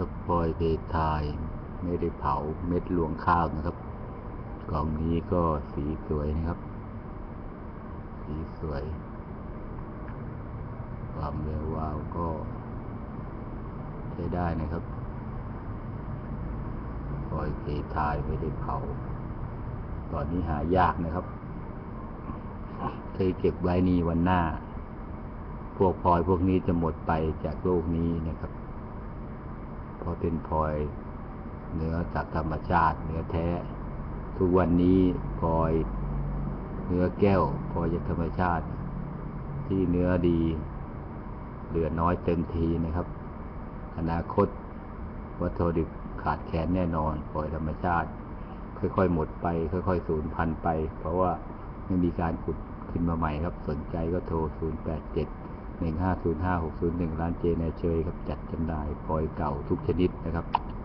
ครับพลอยเพทาย ไม่ได้เผาเม็ดรวงข้าวนะครับ กล่องนี้ก็สีสวยนะครับ สีสวย ความแวววาวก็ใช้ได้นะครับพลอยเพทายไม่ได้เผา ตอนนี้หายากนะครับ เคยเก็บไว้นี่วันหน้า พวกพลอยพวกนี้จะหมดไปจากโลกนี้นะครับ เพราะเป็นพลอยเนื้อจากธรรมชาติเนื้อแท้ ทุกวันนี้พลอยเนื้อแก้วพลอยจากธรรมชาติ ที่เนื้อดี เหลือน้อยเต็มทีนะครับ อนาคตวัตถุดิบขาดแคลนแน่นอนพลอยธรรมชาติ ค่อยๆหมดไป ค่อยๆสูญพันธุ์ไป เพราะว่าไม่มีการขุดขึ้นมาใหม่ครับ สนใจก็โทร 0 8 7 1 5 0 5 6 0 1 ร้านเจนเชยครับ จัดจำหน่ายปลอยเก่าทุกชนิดนะครับ